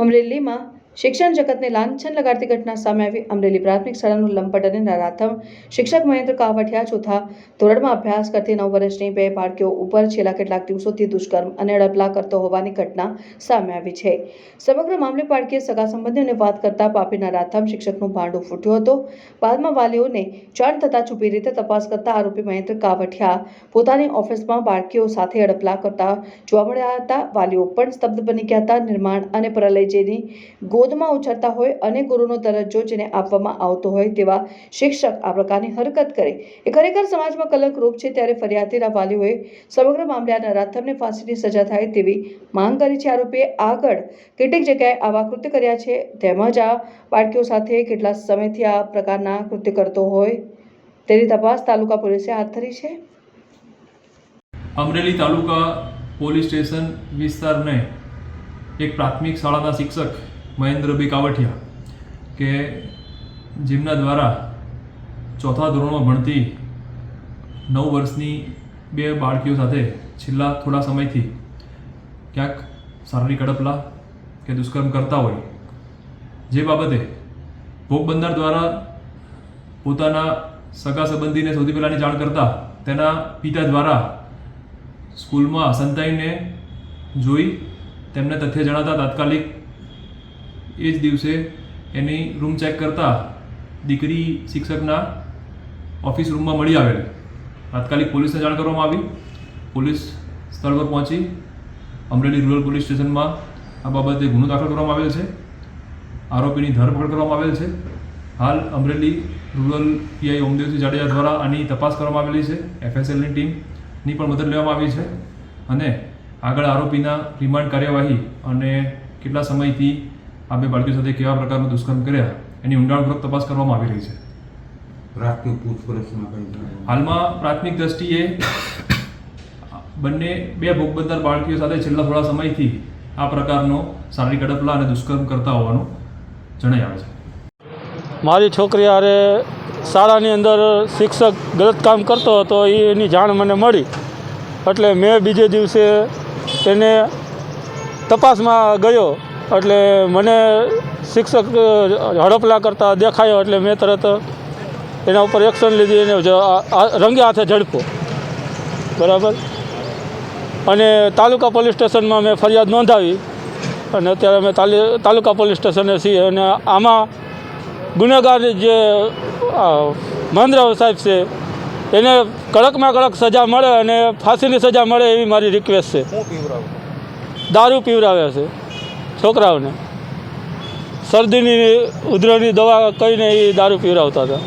અમરેલીમાં શિક્ષણ જગતને લાંછન લગાડતી ઘટના સામે આવી. અમરેલી પ્રાથમિક શાળાનું લંપટ અને નરાથમ શિક્ષક મહેન્દ્ર કાવઠિયા ચોથા ધોરણમાં અભ્યાસ કરતી નવ વર્ષની બે બાળકીઓ ઉપર છેલ્લા કેટલાક દિવસોથી દુષ્કર્મ અને અડપલા કરતો હોવાની ઘટના સામે આવી છે. સમગ્ર મામલે બાળકીએ સગા સંબંધીઓને વાત કરતા પાપી નરાથમ શિક્ષકનું ભાંડું ફૂટ્યું હતું. બાદમાં વાલીઓને જાણ થતાં છુપી રીતે તપાસ કરતા આરોપી મહેન્દ્ર કાવઠિયા પોતાની ઓફિસમાં બાળકીઓ સાથે અડપલા કરતા જોવા મળ્યા હતા. વાલીઓ પણ સ્તબ્ધ બની ગયા હતા. નિર્માણ અને પ્રલયજયની ગોદમાં ઉછળતા હોય અને ગુરુનો દરજ્જો જેને આપવામાં આવતો હોય તેવા શિક્ષક આ પ્રકારની હરકત કરે. એ ખરેખર સમાજમાં કલંકરૂપ છે ત્યારે ફરિયાદીના વાલીઓએ સમગ્ર મામલે આ નરાધમને ફાંસીની સજા થાય તેવી માંગ કરી છે. આરોપીએ આગળ કેટલીક જગ્યાએ આવા કૃત્ય કર્યા છે. તેમજ આ બાળકીઓ સાથે કેટલા સમયથી આ પ્રકારના કૃત્ય કરતો હોય તેની તપાસ તાલુકા પોલીસે હાથ ધરી છે. અમરેલી તાલુકા પોલીસ સ્ટેશન વિસ્તારને એક પ્રાથમિક શાળાના શિક્ષક મહેન્દ્રભાઈ કાવઠિયા કે જેમના દ્વારા ચોથા ધોરણમાં ભણતી નવ વર્ષની બે બાળકીઓ સાથે છેલ્લા થોડા સમયથી ક્યાંક શારીરિક અડપલા કે દુષ્કર્મ કરતા હોય. જે બાબતે ભોગ બંધાર દ્વારા પોતાના સગા સંબંધીને સૌથી પહેલાંની જાણ કરતા તેના પિતા દ્વારા સ્કૂલમાં સંતાઈને જોઈ તેમને તથ્ય જણાતા તાત્કાલિક એ જ દિવસે એની રૂમ ચેક કરતા દીકરી શિક્ષકના ઓફિસ રૂમમાં મળી આવેલી. તાત્કાલિક પોલીસને જાણ કરવામાં આવી. પોલીસ સ્થળ પર પહોંચી અમરેલી રૂરલ પોલીસ સ્ટેશનમાં આ બાબતે ગુનો દાખલ કરવામાં આવેલ છે. આરોપીની ધરપકડ કરવામાં આવેલ છે. હાલ અમરેલી રૂરલ પીઆઈ ઓમદેવસિંહ જાડેજા દ્વારા આની તપાસ કરવામાં આવેલી છે. એફએસએલની ટીમની પણ મદદ લેવામાં આવી છે. અને આગળ આરોપીના રિમાન્ડ કાર્યવાહી અને કેટલા સમયથી આ બે બાળકી સાથે કેવા પ્રકારનો દુષ્કર્મ કર્યા એની ઊંડાણપૂર્વક તપાસ કરવામાં આવી રહી છે. પ્રાથમિક પૂછપરછમાં કઈ હાલમાં પ્રાથમિક દ્રષ્ટિએ બંને બે ભોગબંધાર બાળકીઓ સાથે છેલ્લા થોડા સમયથી આ પ્રકારનો શારીરિક અડપલા અને દુષ્કર્મ કરતા હોવાનું જણાઈ આવે છે. મારી છોકરી હારે શાળાની અંદર શિક્ષક ગલત કામ કરતો હતો એ એની જાણ મને મળી. એટલે મેં બીજે દિવસે તેને તપાસમાં ગયો. એટલે મને શિક્ષક હડપલા કરતા દેખાયો એટલે મેં તરત એના ઉપર એક્શન લીધી આ રંગે હાથે ઝડપો. બરાબર? અને તાલુકા પોલીસ સ્ટેશનમાં મેં ફરિયાદ નોંધાવી અને અત્યારે અમે તાલી તાલુકા પોલીસ સ્ટેશને છીએ અને આમાં ગુનેગાર જે મહેન્દ્રરાવ સાહેબ છે એને કડકમાં કડક સજા મળે અને ફાંસીની સજા મળે એવી મારી રિક્વેસ્ટ છે. દારૂ પીવરાવે છે. છોકરાઓને. શરદીની ઉધરસની દવા કહીને એ દારૂ પીવરાવતા હતા.